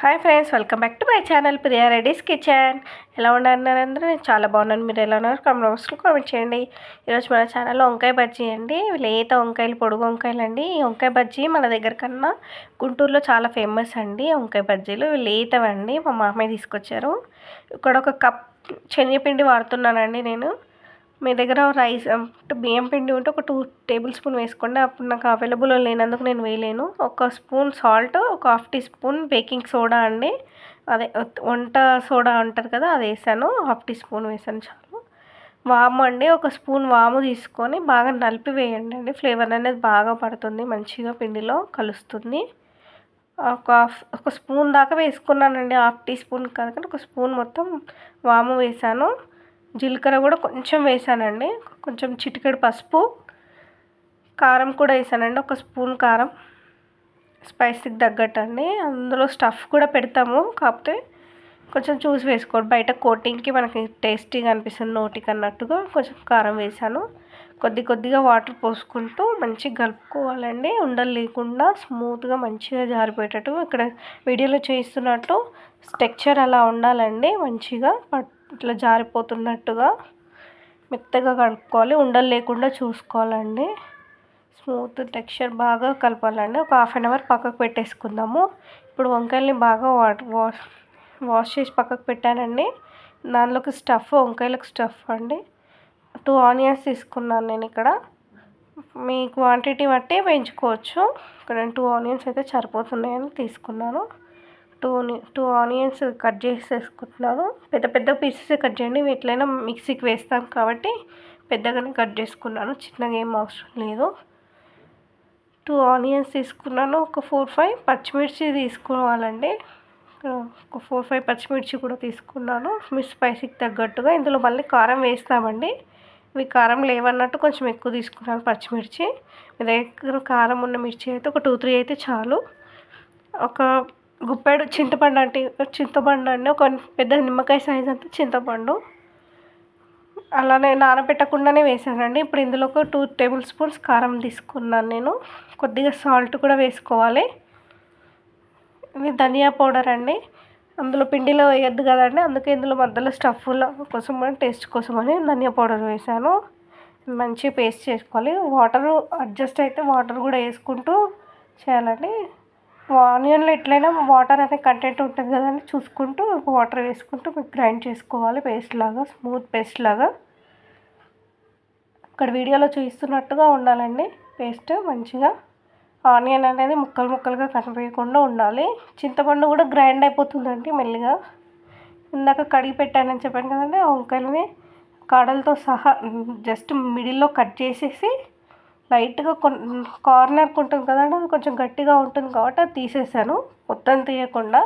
Hi friends welcome back to my channel Priya Reddy's kitchen. ఎలా ఉన్నారు అందరూ? నేను చాలా బాగున్నాను. మీరు ఎలా ఉన్నారు? కామెంట్ బాక్స్లో కామెంట్ చేయండి. ఈరోజు మన ఛానల్లో వంకాయ బజ్జీ అండి. లేత వంకాయలు పొడుగు వంకాయలు అండి. ఈ వంకాయ బజ్జీ మన దగ్గర కన్నా గుంటూరులో చాలా ఫేమస్ అండి. వంకాయ బజ్జీలు లేతవండి. మా మామయ్య తీసుకొచ్చారు. ఇక్కడ ఒక కప్ శనగపిండి వాడుతున్నానండి నేను. మీ దగ్గర రైస్ అంటే బియ్యం పిండి ఉంటే ఒక టూ టేబుల్ స్పూన్ వేసుకోండి. అప్పుడు నాకు అవైలబుల్ లేనందుకు నేను వేయలేను. ఒక స్పూన్ సాల్ట్ ఒక half teaspoon baking soda అండి. అదే వంట సోడా అంటారు కదా అది వేసాను. హాఫ్ టీ స్పూన్ వేసాను చాలు. వాము అండి ఒక స్పూన్ వాము తీసుకొని బాగా నలిపి వేయండి అండి. ఫ్లేవర్ అనేది బాగా పడుతుంది మంచిగా పిండిలో కలుస్తుంది. ఒక ఒక స్పూన్ దాకా వేసుకున్నానండి హాఫ్ టీ స్పూన్ కాదు ఒక స్పూన్ మొత్తం వాము వేసాను. జీలకర్ర కూడా కొంచెం వేసానండి. కొంచెం చిటికెడు పసుపు కారం కూడా వేసానండి. ఒక స్పూన్ కారం స్పైసీకి తగ్గట్టు అండి అందులో స్టఫ్ కూడా పెడతాము. కాకపోతే కొంచెం చూసి వేసుకోండి. బయట కోటింగ్కి మనకి టేస్టీగా అనిపిస్తుంది. నోటికి అన్నట్టుగా కొంచెం కారం వేసాను. కొద్ది కొద్దిగా వాటర్ పోసుకుంటూ మంచిగా కలుపుకోవాలండి. ఉండలు లేకుండా స్మూత్గా మంచిగా జారిపోయేటట్టు ఇక్కడ వీడియోలో చేస్తున్నట్టు టెక్చర్ అలా ఉండాలండి. మంచిగా ఇట్లా జారిపోతున్నట్టుగా మెత్తగా కలుపుకోవాలి ఉండలు లేకుండా చూసుకోవాలండి. స్మూత్ టెక్స్చర్ బాగా కలపాలండి. ఒక హాఫ్ అన్ అవర్ పక్కకు పెట్టేసుకుందాము. ఇప్పుడు వంకాయల్ని బాగా వాటర్ వాష్ వాష్ చేసి పక్కకు పెట్టానండి. దానిలోకి స్టఫ్ వంకాయలకు స్టఫ్ అండి. టూ ఆనియన్స్ తీసుకున్నాను నేను ఇక్కడ. మీ క్వాంటిటీ బట్టి పెంచుకోవచ్చు. ఇక్కడ టూ ఆనియన్స్ అయితే సరిపోతున్నాయని తీసుకున్నాను. టూ టూ ఆనియన్స్ కట్ చేసేసుకుంటున్నాను. పెద్ద పెద్ద పీసెస్ కట్ చేయండి. ఎట్లయినా మిక్సీకి వేస్తాం కాబట్టి పెద్దగానే కట్ చేసుకున్నాను. చిన్నగా ఏం అవసరం లేదు. టూ ఆనియన్స్ తీసుకున్నాను. ఒక ఫోర్ ఫైవ్ పచ్చిమిర్చి తీసుకోవాలండి. ఒక ఫోర్ ఫైవ్ పచ్చిమిర్చి కూడా తీసుకున్నాను. మీ స్పైసీకి తగ్గట్టుగా. ఇందులో మళ్ళీ కారం వేస్తామండి. ఇవి కారం లేవన్నట్టు కొంచెం ఎక్కువ తీసుకున్నాను పచ్చిమిర్చి. మీ దగ్గర కారం ఉన్న మిర్చి అయితే ఒక టూ త్రీ అయితే చాలు. ఒక గుప్పెడు చింతపండు అంటే చింతపండు అండి ఒక పెద్ద నిమ్మకాయ సైజ్ అంత చింతపండు. అలానే నానబెట్టకుండానే వేసానండి ఇప్పుడు ఇందులో ఒక టూ టేబుల్ స్పూన్స్ కారం తీసుకున్నాను నేను. కొద్దిగా సాల్ట్ కూడా వేసుకోవాలి. ఇది ధనియా పౌడర్ అండి. అందులో పిండిలో వేయద్దు కదండి. అందుకే ఇందులో మధ్యలో స్టఫ్ల కోసం టేస్ట్ కోసం అని ధనియా పౌడర్ వేసాను మంచి పేస్ట్ చేసుకోవాలి. వాటర్ అడ్జస్ట్ అయితే వాటర్ కూడా వేసుకుంటూ చేయాలండి. ఆనియన్లో ఎట్లయినా వాటర్ అనే కంటెంట్ ఉంటుంది కదండి చూసుకుంటూ వాటర్ వేసుకుంటూ మీకు గ్రైండ్ చేసుకోవాలి. పేస్ట్ లాగా స్మూత్ పేస్ట్ లాగా. ఇక్కడ వీడియోలో చూస్తున్నట్టుగా ఉండాలండి. పేస్ట్ మంచిగా. ఆనియన్ అనేది ముక్కలు ముక్కలుగా కనిపించకుండా ఉండాలి. చింతపండు కూడా గ్రైండ్ అయిపోతుందండి మెల్లిగా. ఇందాక కడిగి పెట్టానని చెప్పాను కదండి వంకాయలని కాడలతో సహా జస్ట్ మిడిల్లో కట్ చేసేసి లైట్గా కొన్ని కార్నర్కి ఉంటుంది కదండి అది కొంచెం గట్టిగా ఉంటుంది కాబట్టి అది తీసేసాను. మొత్తం తీయకుండా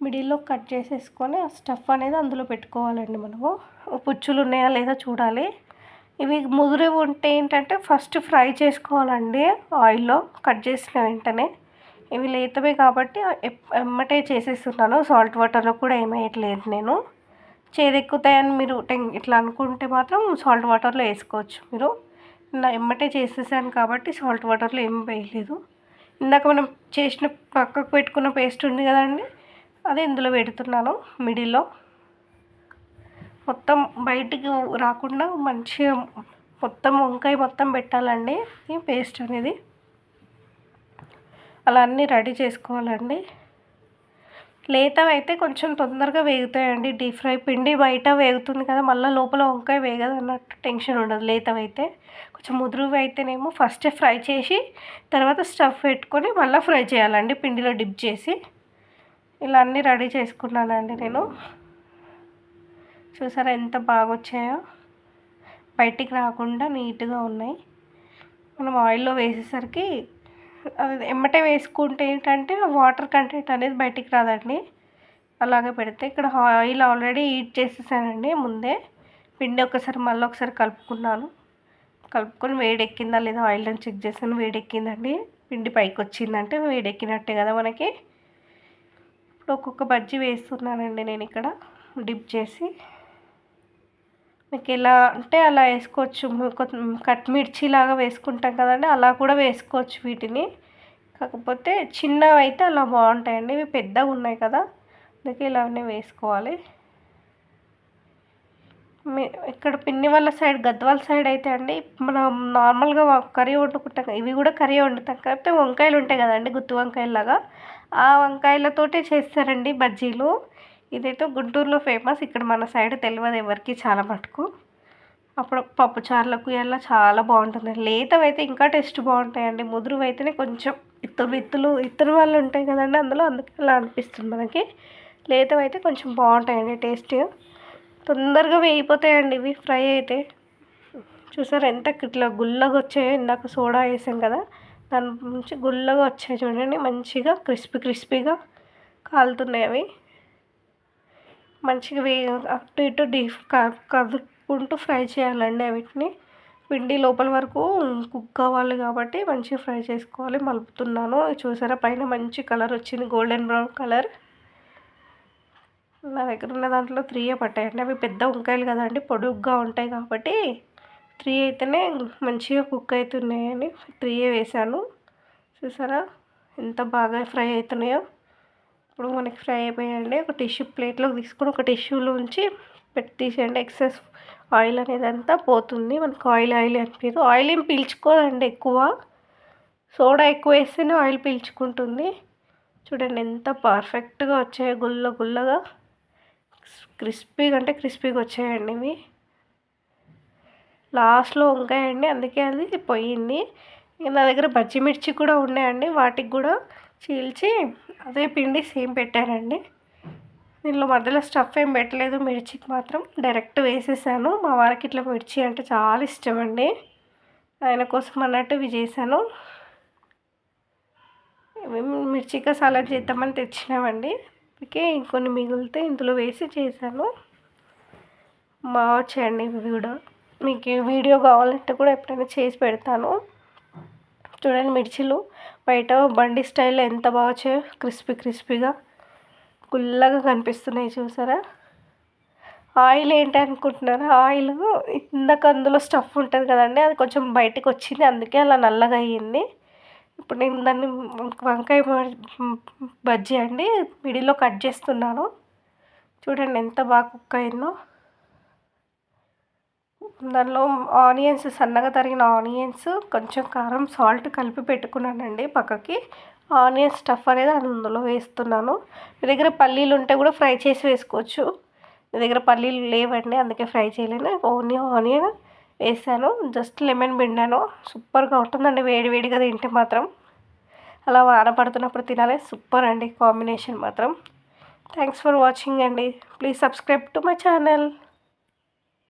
మిడిల్లో కట్ చేసేసుకొని ఆ స్టఫ్ అనేది అందులో పెట్టుకోవాలండి మనము. పుచ్చులు ఉన్నాయా లేదా చూడాలి. ఇవి ముదిరి ఉంటే ఏంటంటే ఫస్ట్ ఫ్రై చేసుకోవాలండి ఆయిల్లో కట్ చేసిన వెంటనే. ఇవి లేతవే కాబట్టి ఎమ్మటే చేసేస్తున్నాను. సాల్ట్ వాటర్లో కూడా ఏమేయట్లేదు నేను. చేదెక్కుతాయని మీరు ఇట్లా అనుకుంటే మాత్రం సాల్ట్ వాటర్లో వేసుకోవచ్చు మీరు. నా ఎమ్మటే చేసేసాను కాబట్టి సాల్ట్ వాటర్లో ఏం వేయలేదు. ఇందాక మనం చేసిన పక్కకు పెట్టుకున్న పేస్ట్ ఉంది కదండి అదే ఇందులో పెడుతున్నాను మిడిల్లో. మొత్తం బయటికి రాకుండా మంచిగా మొత్తం వంకాయ మొత్తం పెట్టాలండి ఈ పేస్ట్ అనేది. అలా అన్నీ రెడీ చేసుకోవాలండి. లేతవైతే అయితే కొంచెం తొందరగా వేగుతాయండి. డీప్ ఫ్రై పిండి బయట వేగుతుంది కదా మళ్ళీ లోపల వంకాయ వేగదు అన్నట్టు టెన్షన్ ఉండదు లేతవైతే. అయితే కొంచెం ముదురువి అయితేనేమో ఫస్ట్ ఫ్రై చేసి తర్వాత స్టఫ్ పెట్టుకొని మళ్ళీ ఫ్రై చేయాలండి పిండిలో డిప్ చేసి. ఇలా అన్నీ రెడీ చేసుకున్నానండి నేను. చూసారా ఎంత బాగా వచ్చాయో బయటికి రాకుండా నీట్గా ఉన్నాయి. మనం ఆయిల్లో వేసేసరికి అది వేసుకుంటే ఏంటంటే వాటర్ కంటెంట్ అనేది బయటికి రాదండి. అలాగే పెడితే ఇక్కడ ఆయిల్ ఆల్రెడీ హీట్ చేసేసానండి ముందే. పిండి ఒకసారి మళ్ళీ ఒకసారి కలుపుకున్నాను. కలుపుకొని వేడెక్కిందా లేదా ఆయిల్ అని చెక్ చేసాను వేడెక్కిందండి. పిండి పైకి వచ్చిందంటే వేడెక్కినట్టే కదా మనకి. ఇప్పుడు ఒక్కొక్క బజ్జీ వేస్తున్నానండి నేను ఇక్కడ డిప్ చేసి. మీకు ఎలా అంటే అలా వేసుకోవచ్చు. కట్ మిర్చి లాగా వేసుకుంటాం కదండి అలా కూడా వేసుకోవచ్చు వీటిని. కాకపోతే చిన్నవి అయితే అలా బాగుంటాయండి. ఇవి పెద్దగా ఉన్నాయి కదా అందుకే ఇలానే వేసుకోవాలి. మీ ఇక్కడ పిన్ని వాళ్ళ సైడ్ గద్వాల సైడ్ అయితే అండి మనం నార్మల్గా కర్రీ వండుకుంటాం. ఇవి కూడా కర్రీ వండుతాం. కాకపోతే వంకాయలు ఉంటాయి కదండి గుత్తి వంకాయలాగా ఆ వంకాయలతోటే చేస్తారండి బజ్జీలు. ఇదైతే గుంటూరులో ఫేమస్. ఇక్కడ మన సైడ్ తెలియదు ఎవరికి చాలా మటుకు. అప్పుడు పప్పు చారులకు చాలా బాగుంటుంది. లేతవి అయితే ఇంకా టేస్ట్ బాగుంటాయండి. ముదురు అయితేనే కొంచెం ఇత్తులు విత్తులు ఇత్తరు వాళ్ళు ఉంటాయి కదండి అందులో. అందుకే అలా అనిపిస్తుంది మనకి. లేతవి అయితే కొంచెం బాగుంటాయండి టేస్ట్. తొందరగా వేయిపోతాయండి ఇవి ఫ్రై అయితే. చూసారు ఎంత ఇట్లా గుల్లగా వచ్చాయో ఇందాక సోడా వేసాం కదా. దాని నుంచి గుల్లగా వచ్చాయి చూడండి. మంచిగా క్రిస్పీ క్రిస్పీగా కాలుతున్నాయి అవి. మంచిగా వే అటు ఇటు డీప్ కదుపుకుంటూ ఫ్రై చేయాలండి వీటిని పిండి లోపల వరకు కుక్ కావాలి కాబట్టి మంచిగా ఫ్రై చేసుకోవాలి. మలుపుతున్నాను. చూసారా పైన మంచి కలర్ వచ్చింది. Golden brown colour. నా దగ్గర ఉన్న దాంట్లో త్రీయే పట్టాయండి. అవి పెద్ద వంకాయలు కదండి. పొడుగ్గా ఉంటాయి కాబట్టి త్రీ అయితేనే మంచిగా కుక్ అవుతున్నాయని త్రీయే వేసాను చూసారా ఎంత బాగా ఫ్రై అవుతున్నాయో. ఇప్పుడు మనకి ఫ్రై అయిపోయాయండి ఒక టిష్యూ ప్లేట్లోకి తీసుకొని ఒక టిష్యూలో ఉంచి పెట్టి తీసేయండి. ఎక్సెస్ ఆయిల్ అనేది అంతా పోతుంది. మనకు ఆయిల్ ఆయిల్ అనిపించదు ఆయిల్ ఏం పీల్చుకోదండి ఎక్కువ. సోడా ఎక్కువ వేస్తేనే ఆయిల్ పీల్చుకుంటుంది. చూడండి ఎంత పర్ఫెక్ట్గా వచ్చాయి గుల్ల గుల్లగా. క్రిస్పీగా అంటే క్రిస్పీగా వచ్చాయండి ఇవి. లాస్ట్లో వంకాయండి. అందుకే అది పోయింది. నా దగ్గర పచ్చిమిర్చి కూడా ఉన్నాయండి. వాటికి కూడా చీల్చి అదే పిండి సేమ్ పెట్టారండి. దీనిలో మధ్యలో స్టఫ్ ఏం పెట్టలేదు మిర్చికి మాత్రం డైరెక్ట్ వేసేసాను. మా వారికి ఇట్లా మిర్చి అంటే చాలా ఇష్టం అండి ఆయన కోసం అన్నట్టు ఇవి చేశాను. మిర్చిగా సలాడ్ చేద్దామని తెచ్చినామండి. అందుకే ఇంకొన్ని మిగిలితే ఇందులో వేసి చేశాను. బాగా వచ్చాయండి ఇవి కూడా. మీకు వీడియో కావాలంటే కూడా ఎప్పుడైనా చేసి పెడతాను. చూడండి మిర్చిలు. బయట బండి స్టైల్లో ఎంత బాగా వచ్చాయో క్రిస్పీ క్రిస్పీగా గుల్లగా కనిపిస్తున్నాయి చూసారా? ఆయిల్ ఏంటి అనుకుంటున్నారా ఆయిల్ ఇందాక అందులో స్టఫ్ ఉంటుంది కదండి అది కొంచెం బయటకు వచ్చింది అందుకే అలా నల్లగా అయ్యింది. ఇప్పుడు నేను దాన్ని వంకాయ బజ్జీ అండి మిడిల్లో కట్ చేస్తున్నాను. చూడండి ఎంత బాగా కుక్ అయిందో. దానిలో ఆనియన్స్ సన్నగా తరిగిన ఆనియన్స్ కొంచెం కారం సాల్ట్ కలిపి పెట్టుకున్నానండి పక్కకి. ఆనియన్ స్టఫ్ అనేది అందులో వేస్తున్నాను. మీ దగ్గర పల్లీలు ఉంటే కూడా ఫ్రై చేసి వేసుకోవచ్చు. మీ దగ్గర పల్లీలు లేవండి అందుకే ఫ్రై చేయలేను. ఓన్లీ ఆనియన్ వేసాను. జస్ట్ లెమన్ పిండాను. సూపర్గా ఉంటుందండి వేడివేడిగా తింటే మాత్రం. అలా వాన పడుతున్నప్పుడు తినాలి. సూపర్ అండి కాంబినేషన్ మాత్రం. థ్యాంక్స్ ఫర్ వాచింగ్ అండి. Please subscribe to my channel.